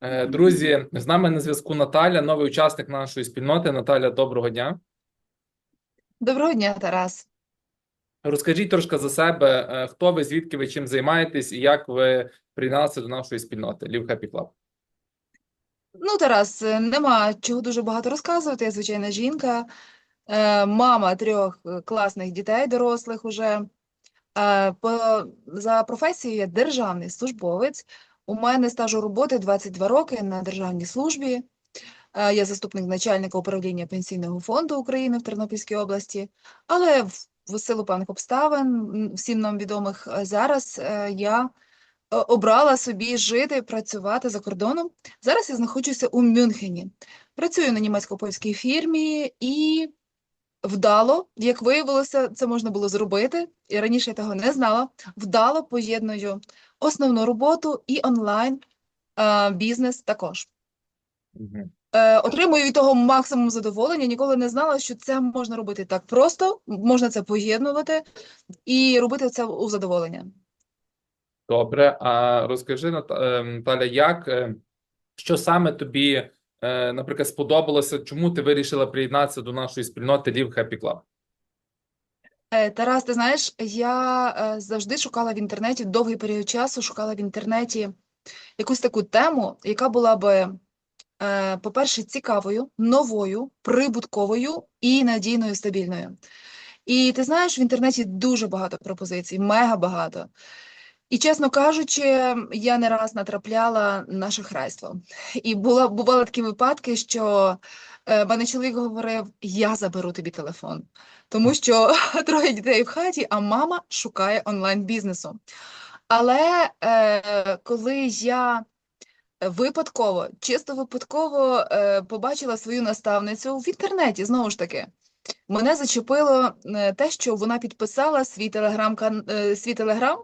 Е, Друзі, з нами на зв'язку Наталя, новий учасник нашої спільноти. Наталя, доброго дня. Доброго дня, Тарас. Розкажіть трошки за себе, е, хто ви, звідки ви чим займаєтесь і як ви приєдналися до нашої спільноти Live Happy Club. Ну, Тарас, е, нема чого дуже багато розказувати. Я звичайна жінка, мама трьох класних дітей, дорослих уже. За професією я державний службовець. У мене стажу роботи 22 роки на державній службі. Е, я заступник начальника управління Пенсійного фонду України в Тернопільській області. Але в, силу певних обставин, всім нам відомих, е, зараз е, я обрала собі жити, працювати за кордоном. Зараз я знаходжуся у Мюнхені. Працюю на німецько-польській фірмі і вдало, як виявилося, це можна було зробити. І раніше я того не знала. Вдало поєдную основну роботу і онлайн е, бізнес також. Е, Отримую від того максимум задоволення. Ніколи не знала, що це можна робити так просто, можна це поєднувати і робити це у задоволення. Добре. А розкажи, Ната- Наталя, як, е, що саме тобі, наприклад, сподобалося, чому ти вирішила приєднатися до нашої спільноти Live Happy Club? Е, Тарас, ти знаєш, я е, завжди шукала в інтернеті, довгий період часу шукала в інтернеті якусь таку тему, яка була би, е, по-перше, цікавою, новою, прибутковою і надійною, стабільною. І ти знаєш, в інтернеті дуже багато пропозицій, мега багато. І, чесно кажучи, я не раз натрапляла на шахрайство. І була, бували такі випадки, що е, мене чоловік говорив: я заберу тобі телефон, тому що троє дітей в хаті, а мама шукає онлайн-бізнесу. Але е, коли я випадково, чисто випадково е, побачила свою наставницю в інтернеті, знову ж таки, мене зачепило е, те, що вона підписала свій телеграм, свій телеграм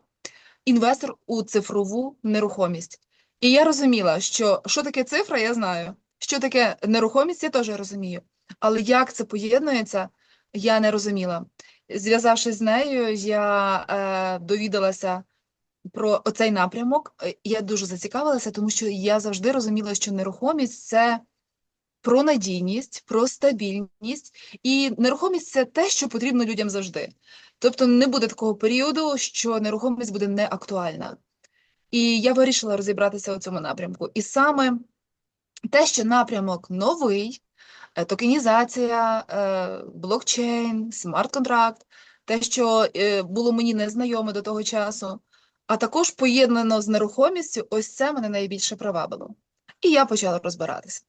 інвестор у цифрову нерухомість. І я розуміла, що що таке цифра, я знаю. Що таке нерухомість, я теж розумію. Але як це поєднується, я не розуміла. Зв'язавшись з нею, я е, довідалася про оцей напрямок. Я дуже зацікавилася, тому що я завжди розуміла, що нерухомість це про надійність, про стабільність, і нерухомість це те, що потрібно людям завжди. Тобто не буде такого періоду, що нерухомість буде неактуальна. І я вирішила розібратися у цьому напрямку. І саме те, що напрямок новий, е, токенізація, е, блокчейн, смарт-контракт, те, що е, було мені незнайоме до того часу, а також поєднано з нерухомістю, ось це мене найбільше привабило. І я почала розбиратися.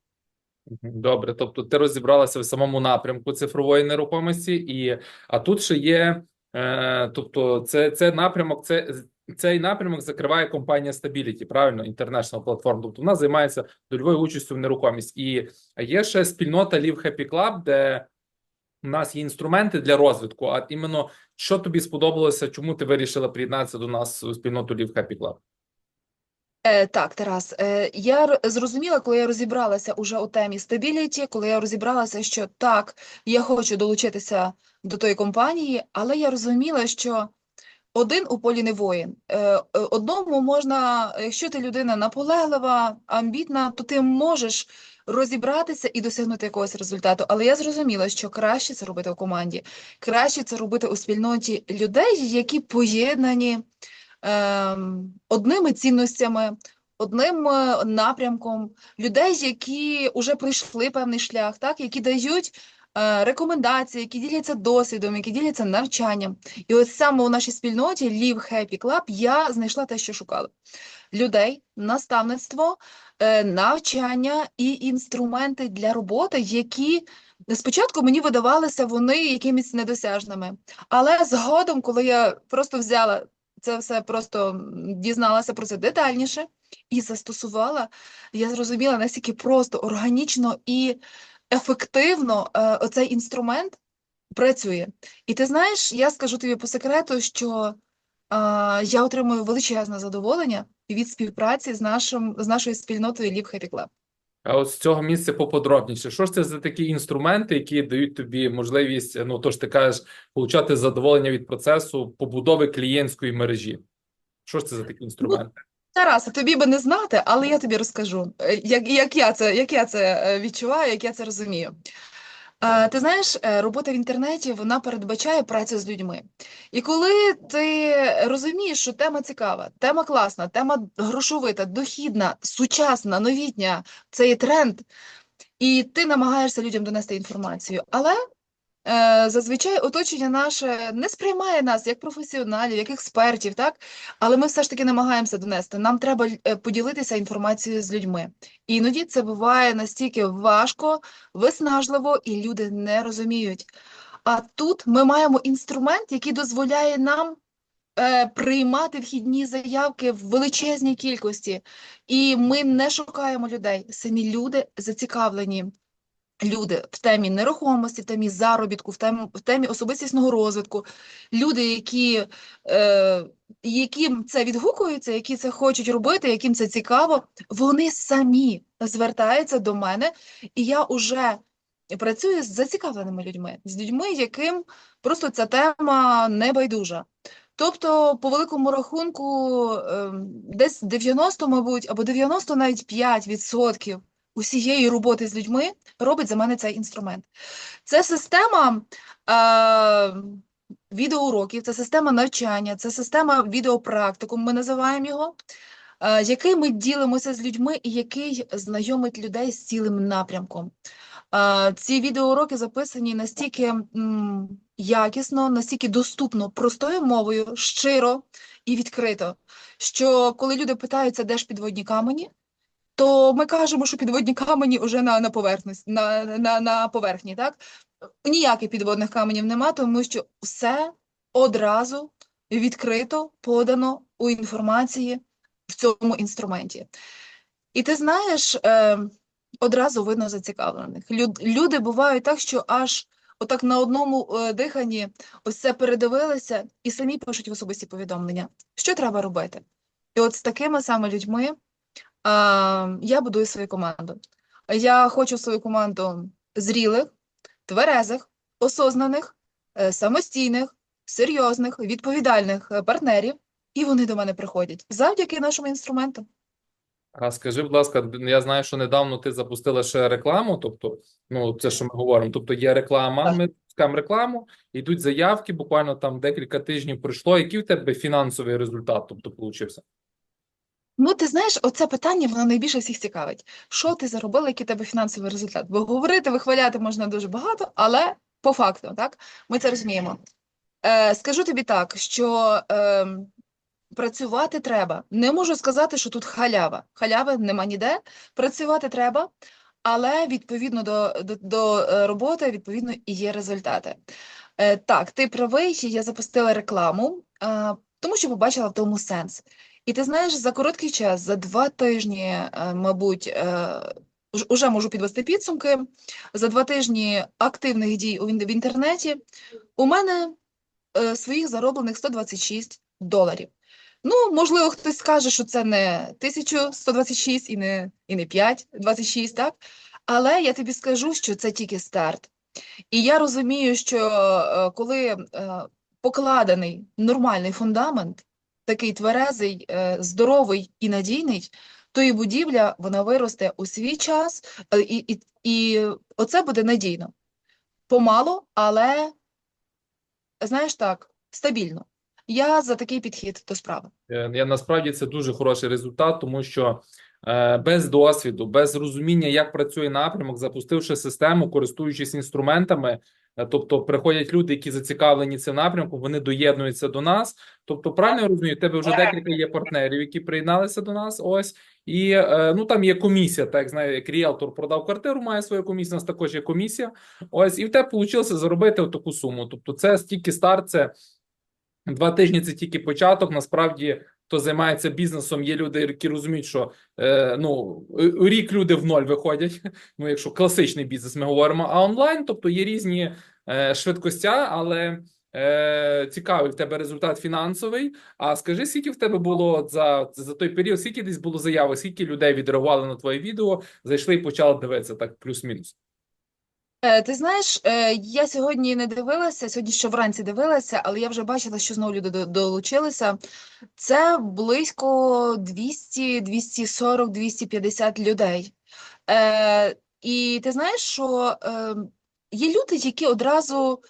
Добре, тобто ти розібралася в самому напрямку цифрової нерухомості, і а тут ще є, тобто, це, це напрямок, це цей напрямок закриває компанія Stability, правильно, International Platform. Тобто вона займається дольовою участю в нерухомість. І є ще спільнота Live Happy Club, де у нас є інструменти для розвитку. А іменно що тобі сподобалося, чому ти вирішила приєднатися до нас у спільноту Live Happy Club? Е, так, Тарас, е, я зрозуміла, коли я розібралася уже у темі стабіліті, коли я розібралася, що так, я хочу долучитися до тої компанії, але я розуміла, що один у полі не воїн. Е, е, одному можна, якщо ти людина наполеглива, амбітна, то ти можеш розібратися і досягнути якогось результату. Але я зрозуміла, що краще це робити у команді, краще це робити у спільноті людей, які поєднані одними цінностями, одним е, напрямком, людей, які вже пройшли певний шлях, так, які дають е, рекомендації, які діляться досвідом, які діляться навчанням. І от саме у нашій спільноті Live Happy Club я знайшла те, що шукала. Людей, наставництво, е, навчання і інструменти для роботи, які спочатку мені видавалися вони якимись недосяжними. Але згодом, коли я просто взяла це все просто дізналася про це детальніше і застосувала, я зрозуміла, наскільки просто, органічно і ефективно е, оцей інструмент працює. І ти знаєш, я скажу тобі по секрету, що е, я отримую величезне задоволення від співпраці з нашим, з нашою спільнотою Live Happy Club. А от з цього місця поподробніше. Що ж це за такі інструменти, які дають тобі можливість, ну то ж ти кажеш, получати задоволення від процесу побудови клієнтської мережі? Що ж це за такі інструменти? Тараса, тобі би не знати, але я тобі розкажу, е, як, як я це, як я це е, відчуваю, як я це розумію. Е, Ти знаєш, робота в інтернеті вона передбачає працю з людьми. І коли ти розумієш, що тема цікава, тема класна, тема грошовита, дохідна, сучасна, новітня, це є тренд, і ти намагаєшся людям донести інформацію, але е, зазвичай оточення наше не сприймає нас як професіоналів, як експертів, так? Але ми все ж таки намагаємося донести. Нам треба е, поділитися інформацією з людьми. Іноді це буває настільки важко, виснажливо, і люди не розуміють. А тут ми маємо інструмент, який дозволяє нам е, приймати вхідні заявки в величезній кількості. І ми не шукаємо людей. Самі люди зацікавлені. Люди в темі нерухомості, в темі заробітку, в темі, в темі особистісного розвитку, люди, які, е, яким це відгукується, які це хочуть робити, яким це цікаво, вони самі звертаються до мене, і я вже працюю з зацікавленими людьми, з людьми, яким просто ця тема не байдужа. Тобто, по великому рахунку, ем, десь 90, мабуть, або 90 навіть 5% усієї роботи з людьми робить за мене цей інструмент. Це система е, відеоуроків, це система навчання, це система відеопрактикум, ми називаємо його, е, який ми ділимося з людьми і який знайомить людей з цілим напрямком. Е, ці відеоуроки записані настільки якісно, настільки доступно, простою мовою, щиро і відкрито, що коли люди питаються, де ж підводні камені, то ми кажемо, що підводні камені вже на, на, на, на, на поверхні, так? Ніяких підводних каменів нема, тому що все одразу відкрито подано у інформації в цьому інструменті. І ти знаєш, е, одразу видно зацікавлених. Люд, люди бувають так, що аж отак на одному е, диханні ось це передивилися і самі пишуть в особисті повідомлення, що треба робити. І от з такими саме людьми а, я будую свою команду. Я хочу свою команду зрілих, тверезих, осознаних, е, самостійних, серйозних, відповідальних е, партнерів, і вони до мене приходять завдяки нашому інструменту. А скажи, будь ласка, я знаю, що недавно ти запустила ще рекламу, тобто, ну, це, що ми говоримо, тобто є реклама, ми пускаємо рекламу, йдуть заявки, буквально там декілька тижнів пройшло. Який в тебе фінансовий результат, тобто, получився? Ну, ти знаєш, оце питання воно найбільше всіх цікавить. Що ти заробила, який тебе фінансовий результат? Бо говорити, вихваляти можна дуже багато, але по факту, так, ми це розуміємо. Е, скажу тобі так, що е, працювати треба. Не можу сказати, що тут халява. Халяви нема ніде. Працювати треба, але відповідно до, до, до е, роботи, відповідно, і є результати. Е, так, ти правий, я запустила рекламу, е, тому що побачила в тому сенс. І ти знаєш, за короткий час, за два тижні, е, мабуть, е, уже можу підвести підсумки. За два тижні активних дій в інтернеті у мене своїх зароблених 126 доларів. Ну, можливо, хтось скаже, що це не 1126 і не, і не 5,26, так? Але я тобі скажу, що це тільки старт. І я розумію, що е, коли е, покладений нормальний фундамент, такий тверезий, е, здоровий і надійний, то і будівля вона виросте у свій час, і, і, і оце буде надійно. Помало, але, знаєш так, стабільно. Я за такий підхід до справи. Е, Я насправді це дуже хороший результат, тому що е, без досвіду, без розуміння, як працює напрямок, запустивши систему, користуючись інструментами, е, тобто приходять люди, які зацікавлені цим напрямком, вони доєднуються до нас. Тобто, правильно я розумію, в тебе вже декілька є партнерів, які приєдналися до нас. Ось і ну там є комісія, так знаю, як ріелтор продав квартиру, має свою комісію. У нас також є комісія. Ось і в тебе вийшло заробити таку суму. Тобто, це стільки старт, це Два тижні це тільки початок. Насправді, хто займається бізнесом, є люди, які розуміють, що е, ну рік люди в ноль виходять. Ну, якщо класичний бізнес, ми говоримо, а онлайн, тобто є різні е, швидкостя, але е, цікавий в тебе результат фінансовий. А скажи, скільки в тебе було за, за той період, скільки десь було заявок, скільки людей відреагували на твоє відео, зайшли і почали дивитися так, плюс-мінус. Е, Ти знаєш, е, я сьогодні не дивилася, сьогодні ще вранці дивилася, але я вже бачила, що знову люди долучилися. Це близько 200, 240, 250 людей. Е, і ти знаєш, що є люди, які одразу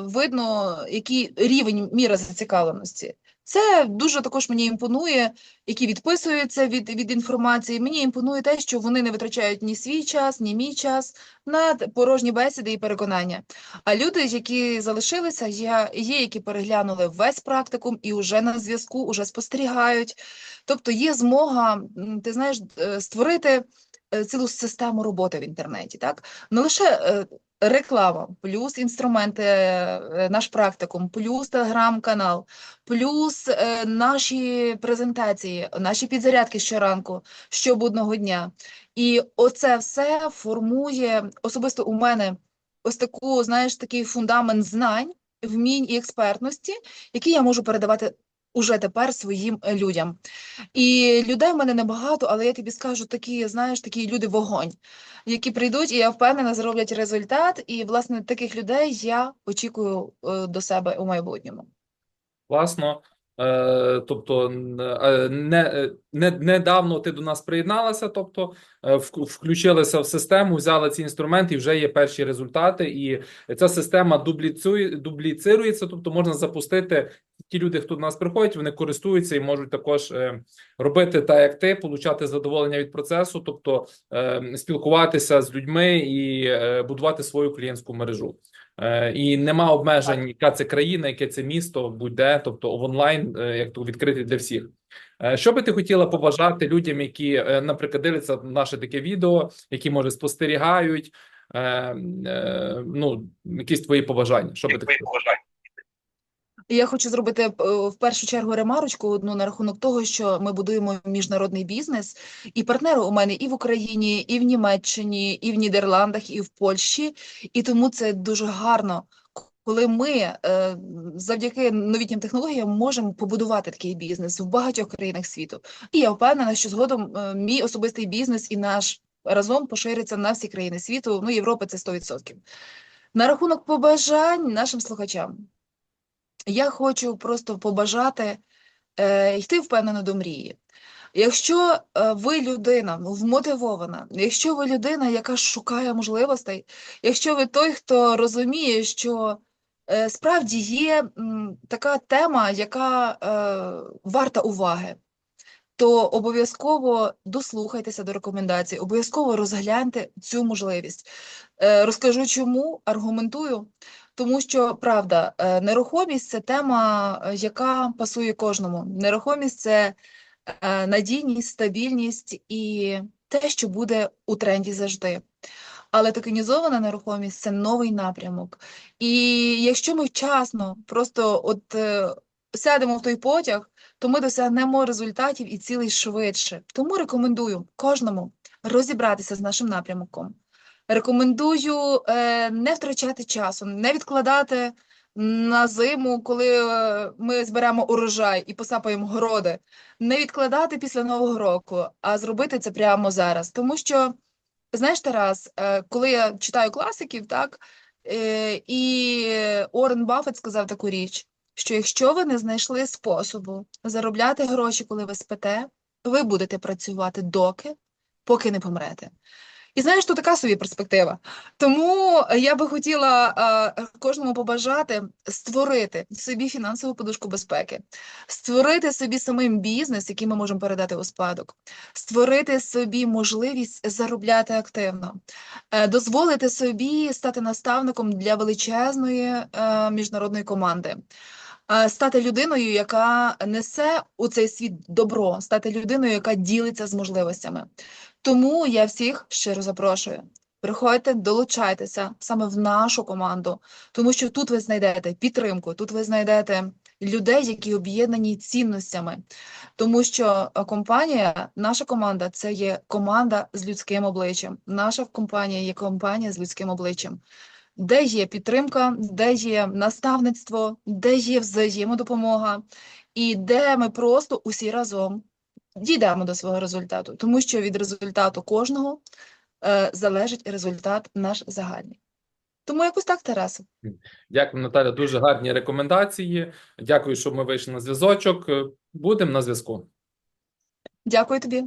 видно, який рівень міра зацікавленості. Це дуже також мені імпонує, які відписуються від, від інформації. Мені імпонує те, що вони не витрачають ні свій час, ні мій час на порожні бесіди і переконання. А люди, які залишилися, є, є які переглянули весь практикум і вже на зв'язку, уже спостерігають. Тобто є змога, ти знаєш, е, створити е, цілу систему роботи в інтернеті, так? Не лише е, реклама, плюс інструменти, е, наш практикум, плюс телеграм-канал, плюс е, наші презентації, наші підзарядки щоранку, щобудного дня. І оце все формує особисто у мене ось таку, знаєш, такий фундамент знань, вмінь і експертності, які я можу передавати уже тепер своїм е, людям. І людей в мене небагато, але я тобі скажу, такі, знаєш, такі люди вогонь, які прийдуть, і я впевнена, зроблять результат. І, власне, таких людей я очікую е, до себе у майбутньому. Класно. Е, тобто, не, не, недавно ти до нас приєдналася, тобто включилася в систему, взяла ці інструменти, і вже є перші результати. І ця система дубліцює, дубліцирується, тобто можна запустити ті люди, хто до нас приходять, вони користуються і можуть також е, робити так, як ти, получати задоволення від процесу, тобто е, спілкуватися з людьми і е, будувати свою клієнтську мережу. І нема обмежень, яка це країна, яке це місто, будь-де, тобто онлайн, як то відкритий для всіх. Що би ти хотіла побажати людям, які, наприклад, дивляться наше таке відео, які може спостерігають? е, е, Ну, якісь твої побажання. Що би ти хотіла? Я хочу зробити е, в першу чергу ремарочку одну на рахунок того, що ми будуємо міжнародний бізнес, і партнери у мене і в Україні, і в Німеччині, і в Нідерландах, і в Польщі. І тому це дуже гарно, коли ми е, завдяки новітнім технологіям можемо побудувати такий бізнес в багатьох країнах світу. І я впевнена, що згодом е, мій особистий бізнес і наш разом пошириться на всі країни світу. Ну, Європи це 100%. На рахунок побажань нашим слухачам. Я хочу просто побажати е, йти впевнено до мрії. Якщо е, ви людина вмотивована, якщо ви людина, яка шукає можливостей, якщо ви той, хто розуміє, що е, справді є така тема, яка е, варта уваги, то обов'язково дослухайтеся до рекомендацій, обов'язково розгляньте цю можливість. Розкажу чому, аргументую. Тому що правда, е, нерухомість це тема, е, яка пасує кожному. Нерухомість це е, надійність, стабільність і те, що буде у тренді завжди. Але токенізована нерухомість це новий напрямок. І якщо ми вчасно просто от сядемо в той потяг, то ми досягнемо результатів і цілей швидше. Тому рекомендую кожному розібратися з нашим напрямком. Рекомендую е, не втрачати часу, не відкладати на зиму, коли е, ми зберемо урожай і посапаємо городи, не відкладати після Нового року, а зробити це прямо зараз. Тому що, знаєш, Тарас, е, коли я читаю класиків, так, і Орен Баффет сказав таку річ, що якщо ви не знайшли способу заробляти гроші, коли ви спите, ви будете працювати доки, поки не помрете. І знаєш, то така собі перспектива. Тому я би хотіла кожному побажати створити собі фінансову подушку безпеки, створити собі самим бізнес, який ми можемо передати у спадок, створити собі можливість заробляти активно, е, дозволити собі стати наставником для величезної е, міжнародної команди. е, Стати людиною, яка несе у цей світ добро, стати людиною, яка ділиться з можливостями. Тому я всіх щиро запрошую. Приходьте, долучайтеся саме в нашу команду, тому що тут ви знайдете підтримку, тут ви знайдете людей, які об'єднані цінностями. Тому що е, компанія, наша команда це є команда з людським обличчям. Наша компанія є компанія з людським обличчям, де є підтримка, де є наставництво, де є взаємодопомога, і де ми просто усі разом дійдемо до свого результату, тому що від результату кожного е, залежить результат наш загальний. Тому якось так, Тарасу. Дякую, Наталя. Дуже гарні рекомендації. Дякую, що ми вийшли на зв'язочок. Будемо на зв'язку. Дякую тобі.